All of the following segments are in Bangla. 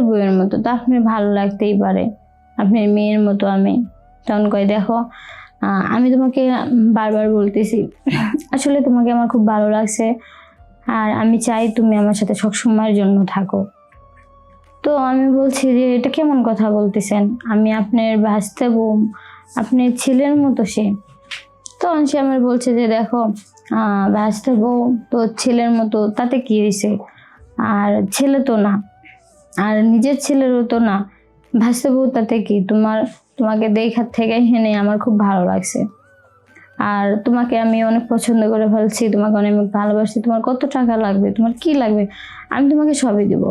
ছেলের বইয়ের মতো, তা আপনার ভালো লাগতেই পারে। আপনার মেয়ের মতো আমি। তখন কয়, দেখো আমি তোমাকে বারবার বলতেছি, আসলে তোমাকে আমার খুব ভালো লাগছে। আর আমি চাই তুমি আমার সাথে সবসময়ের জন্য থাকো। তো আমি বলছি যে, এটা কেমন কথা বলতেছেন? আমি আপনার ভাসতে বোম আপনার ছেলের মতো সে। তখন সে আমার বলছে যে, দেখো ভাসতে বউ, তো ছেলের মতো, তাতে কি হয়েছে আর ছেলে তো না। আর নিজের ছেলেরও তো না। ভাসতে বউ তাতে কি তোমার, তোমাকে দেখার থেকে হেনে আমার খুব ভালো লাগছে। আর তোমাকে আমি অনেক পছন্দ করে ফেলছি, তোমাকে অনেক ভালোবাসি। তোমার কত টাকা লাগবে, তোমার কি লাগবে? আমি তোমাকে সবই দেব।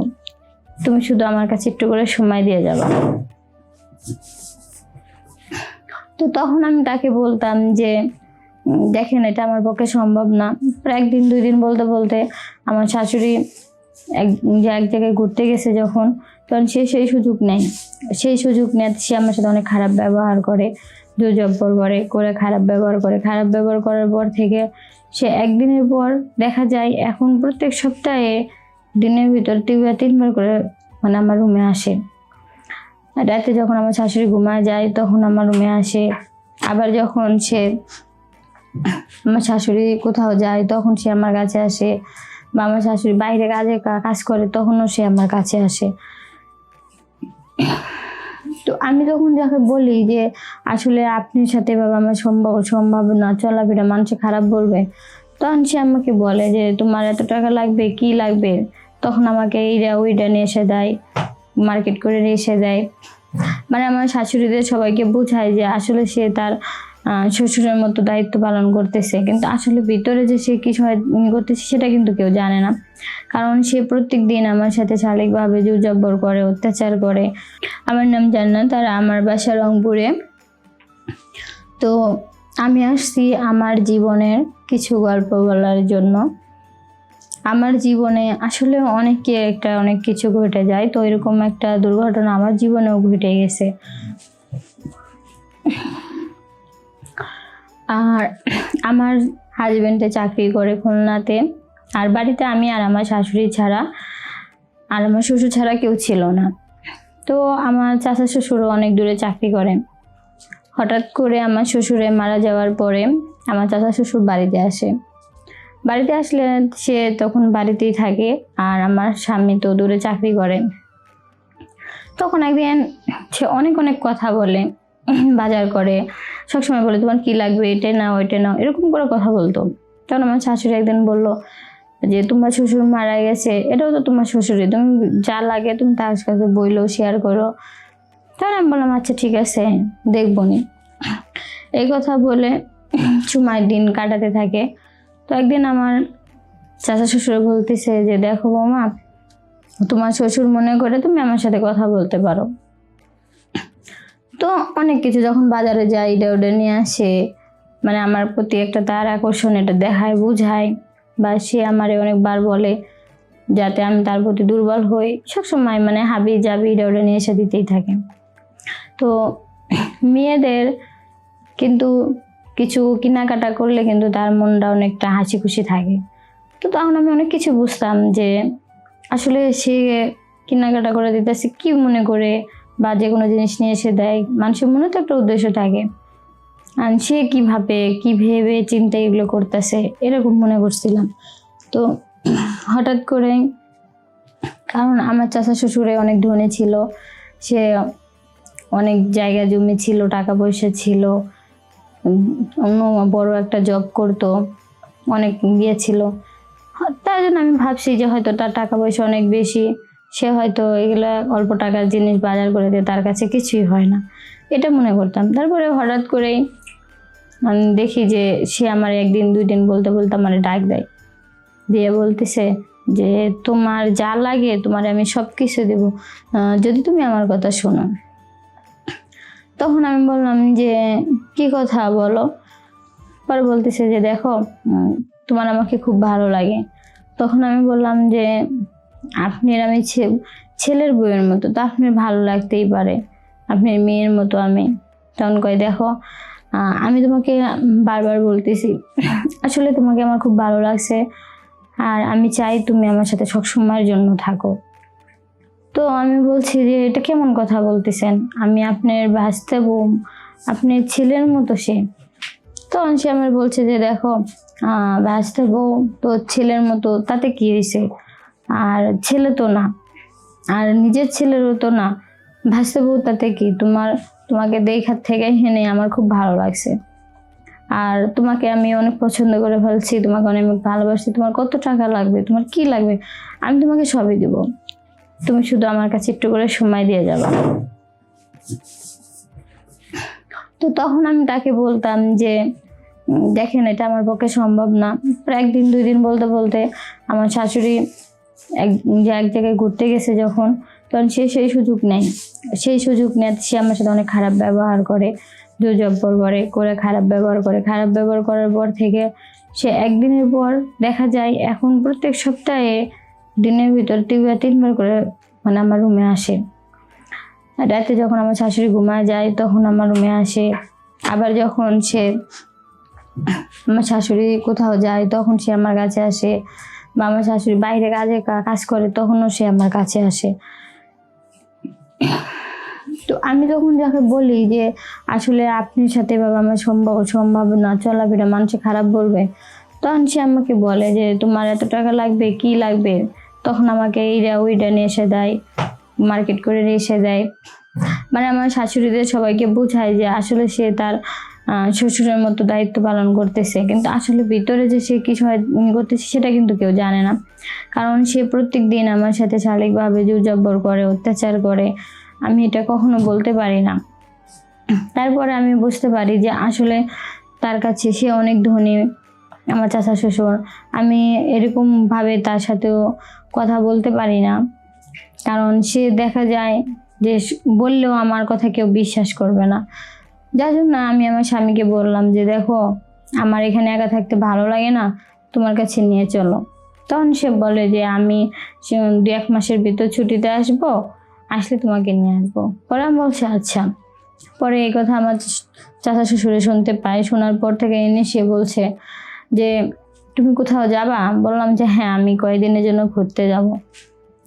তুমি শুধু আমার কাছে একটু করে সময় দিয়ে যাবা। তো তখন আমি তাকে বলতাম যে দেখেন, এটা আমার পক্ষে সম্ভব না। প্রায় একদিন, দুই দিন বলতে বলতে আমার শাশুড়ি এক এক জায়গায় ঘুরতে গেছে যখন, তখন সে সেই সুযোগ নেয়। সেই সুযোগ নেয় সে আমার সাথে অনেক খারাপ ব্যবহার করে জব্বর করে করে খারাপ ব্যবহার করে। খারাপ ব্যবহার করার পর থেকে সে একদিনের পর দেখা যায়, এখন প্রত্যেক সপ্তাহে দিনের ভিতর তিনবার তিনবার করে মানে আমার রুমে আসে। রাতে যখন আমার শাশুড়ি ঘুমায় যায়, তখন আমার রুমে আসে। আবার যখন সে আমার শাশুড়ি কোথাও যায়, তখন সে আমার কাছে আসে। আমার শাশুড়ি বাইরে কাজে কাজ করে, তখনও সে আমার কাছে আসে। তো আমি তখন যাকে বলি যে, আসলে আপনার সাথে বাবা আমার সম্ভব না, চলাফেরা মানুষে খারাপ বলবে। তখন সে আমাকে বলে যে, তোমার এত টাকা লাগবে, কি লাগবে? তখন আমাকে এইটা ওইটা নিয়ে এসে দেয়, মার্কেট করে নিয়ে এসে দেয়। মানে আমার শাশুড়িদের সবাইকে বোঝায় যে, আসলে সে তার শ্বশুরের মতো দায়িত্ব পালন করতেছে। কিন্তু আসলে ভিতরে যে সে কি করতেছে সেটা কিন্তু কেউ জানে না। কারণ সে প্রত্যেক দিন আমার সাথে শালিকভাবে জোরজব্বর করে, অত্যাচার করে। আমার নাম জান্নাত আর আমার বাসা রংপুরে। তো আমি আসছি আমার জীবনের কিছু গল্প বলার জন্য। আমার জীবনে আসলে অনেকে একটা অনেক কিছু ঘটে যায়। তো এরকম একটা দুর্ঘটনা আমার জীবনেও ঘটে গেছে। আর আমার হাজব্যান্ডে চাকরি করে খুলনাতে। আর বাড়িতে আমি আর আমার শাশুড়ি ছাড়া, আর আমার শ্বশুর ছাড়া কেউ ছিল না। তো আমার চাচা শ্বশুরও অনেক দূরে চাকরি করে। হঠাৎ করে আমার শ্বশুরে মারা যাওয়ার পরে আমার চাচা শ্বশুর বাড়িতে আসে। বাড়িতে আসলে সে তখন বাড়িতেই থাকে আর আমার স্বামী তো দূরে চাকরি করে। তখন একদিন সে অনেক অনেক কথা বলে। বাজার করে। সবসময় বলে, তোমার কি লাগবে? এটা নাও এটা নাও। এরকম করে কথা বলতো। তখন আমার শাশুড়ি একদিন বলল যে, তোমার শ্বশুর মারা গেছে। এটাও তো তোমার শ্বশুরই। তুমি যা লাগে তুমি তার কাছে বইলো শেয়ার করো। তখন আমি বললাম আচ্ছা ঠিক আছে, দেখব নি। এই কথা বলে সময় দিন কাটাতে থাকে। তো একদিন আমার চাচা শ্বশুর বলতেছে যে, দেখো বৌমা, তোমার শ্বশুর মনে করে তুমি আমার সাথে কথা বলতে পারো। তো অনেক কিছু যখন বাজারে যাই, এটা ওটা নিয়ে আসে। মানে আমার প্রতি একটা তার আকর্ষণ, এটা দেখায়, বুঝায়। বা সে আমারে অনেকবার বলে যাতে আমি তার প্রতি দুর্বল হই। সবসময় মানে হাবি জাবি এটা ওটা নিয়ে এসে দিতেই থাকে। তো মেয়েদের কিন্তু কিছু কেনাকাটা করলে কিন্তু তার মনটা অনেকটা হাসি খুশি থাকে। তো তখন আমি অনেক কিছু বুঝতাম যে আসলে সে কেনাকাটা করে দিতেছে কি মনে করে? বা যে কোনো জিনিস নিয়ে এসে দেয়, মানুষের মনে তো একটা উদ্দেশ্য থাকে। আর সে কীভাবে কী ভেবে চিন্তা এগুলো করতেছে, এরকম মনে করছিলাম। তো হঠাৎ করে, কারণ আমার চাচা শ্বশুরে অনেক ধনী ছিল, সে অনেক জায়গা জমি ছিল, টাকা পয়সা ছিল, অন্য বড় একটা জব করতো, অনেক ইয়ে ছিল। তার জন্য আমি ভাবছি যে হয়তো তার টাকা পয়সা অনেক বেশি। সে হয়তো এগুলা অল্প টাকার জিনিস বাজার করে দিয়ে তার কাছে কিছুই হয় না। এটা মনে করতাম। তারপরে হঠাৎ করেই আমি দেখি যে সে আমার একদিন দুই দিন বলতে বলতে আমার ডাক দেয়। দিয়ে বলতেছে যে, তোমার যা লাগে তোমার আমি সব কিছু দেবো যদি তুমি আমার কথা শোনো। তখন আমি বললাম যে, কি কথা বলো? পরে বলতেছে যে, দেখো তোমার আমাকে খুব ভালো লাগে। তখন আমি বললাম যে আপনি আর আমি ছেলের বইয়ের মতো, তো আপনার ভালো লাগতেই পারে। আপনার মেয়ের মতো আমি। তখন কয়, দেখো আমি তোমাকে বারবার বলতেছি, আসলে তোমাকে আমার খুব ভালো লাগছে। আর আমি চাই তুমি আমার সাথে সবসময়ের জন্য থাকো। তো আমি বলছি যে, এটা কেমন কথা বলতেছেন? আমি আপনার ভাসতে বোম আপনার ছেলের মতো সে। তখন সে আমার বলছে যে, দেখো ভাসতে বউ, তো ছেলের মতো, তাতে কি হয়েছে আর ছেলে তো না। আর নিজের ছেলেরও তো না। ভাসতে বউ তাতে কি তোমার, তোমাকে দেখার থেকে হেনে আমার খুব ভালো লাগছে। আর তোমাকে আমি অনেক পছন্দ করে ফেলছি, তোমাকে অনেক ভালোবাসি। তোমার কত টাকা লাগবে, তোমার কি লাগবে, আমি তোমাকে সবই দেব। তুমি শুধু আমার কাছে একটু করে সময় দিয়ে যাবা। তো তখন আমি তাকে বলতাম যে দেখেন, এটা আমার পক্ষে সম্ভব না। প্রায় একদিন, দুই দিন বলতে বলতে আমার শাশুড়ি এক এক জায়গায় ঘুরতে গেছে যখন, তখন সে সেই সুযোগ নেয়। সেই সুযোগ নেয় সে আমার সাথে অনেক খারাপ ব্যবহার করে জোজব্বর করে করে খারাপ ব্যবহার করে। খারাপ ব্যবহার করার পর থেকে সে একদিনের পর দেখা যায়, এখন প্রত্যেক সপ্তাহে দিনের ভিতর তিনবার তিনবার করে মানে আমার রুমে আসে। রাতে যখন আমার শাশুড়ি ঘুমায় যায়, তখন আমার রুমে আসে। আবার যখন সে আমার শাশুড়ি কোথাও যায়, তখন সে আমার কাছে আসে। আমার শাশুড়ি বাইরে কাজে কাজ করে তখনও সে আমার কাছে আসে। তো আমি তখন যাকে বলি যে, আসলে আপনার সাথে বাবা আমার সম্ভব সম্ভব না, চলাফেরা মানুষে খারাপ বলবে। তখন সে আমাকে বলে যে, তোমার এত টাকা লাগবে, কি লাগবে? তখন আমাকে এইটা ওইটা নিয়ে এসে দেয়, মার্কেট করে নিয়ে এসে দেয়। মানে আমার শাশুড়িদের সবাইকে বোঝায় যে, আসলে সে তার শ্বশুরের মতো দায়িত্ব পালন করতেছে। কিন্তু আসলে ভিতরে যে সে কিছু করতেছে, সেটা কিন্তু কেউ জানে না। কারণ সে প্রত্যেক দিন আমার সাথে শারীরিকভাবে জোরজব্বর করে, অত্যাচার করে। আমি এটা কখনো বলতে পারি না। তারপরে আমি বুঝতে পারি যে আসলে তার কাছে সে অনেক ধনী, আমার চাচা শ্বশুর। আমি এরকম ভাবে তার সাথেও কথা বলতে পারি না। কারণ সে দেখা যায় যে বললেও আমার কথা কেউ বিশ্বাস করবে না। যার জন্য আমি আমার স্বামীকে বললাম যে, দেখো, আমার এখানে একা থাকতে ভালো লাগে না, তোমার কাছে নিয়ে চলো। তখন সে বলে যে, আমি দু এক মাসের ভিতর ছুটিতে আসব, আসলে তোমাকে নিয়ে আসব। পরে আমি বলছি আচ্ছা। পরে এই কথা আমার চাচা শ্বশুরে শুনতে পাই শোনার পর থেকে এনে সে বলছে যে, তুমি কোথাও যাবা? বললাম যে হ্যাঁ আমি কয়েকদিনের জন্য ঘুরতে যাব।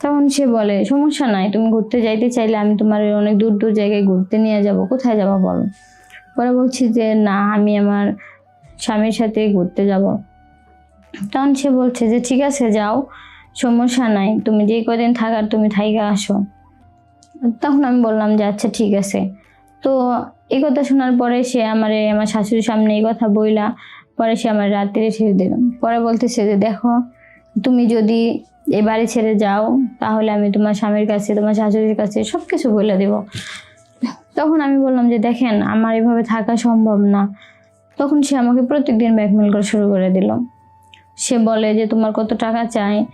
তখন সে বলে, সমস্যা নাই, তুমি ঘুরতে যাইতে চাইলে আমি তোমার অনেক দূর দূর জায়গায় ঘুরতে নিয়ে যাব। কোথায় যাবা বলো? পরে বলছি যে, না, আমি আমার স্বামীর সাথে ঘুরতে যাব। তখন সে বলছে যে, ঠিক আছে, যাও, সমস্যা নাই। তুমি যে কদিন থাকার, তুমি থাইকা আসো। তখন আমি বললাম যে আচ্ছা ঠিক আছে। তো এই কথা শোনার পরে সে আমার আমার শাশুড়ির সামনে এই কথা বইলা, পরে সে আমার রাত্রে ছেড়ে দিল। পরে বলতেছে যে, দেখো, তুমি যদি এ বাড়ি ছেড়ে যাও, তাহলে আমি তোমার স্বামীর কাছে, তোমার শাশুড়ির কাছে সব কিছু বলে দেব। তখন আমি বললাম যে, দেখেন, আমার এভাবে থাকা সম্ভব না। তখন সে আমাকে প্রত্যেকদিন ব্যাকমেল করা শুরু করে দিল। সে বলে যে, তোমার কত টাকা চাই?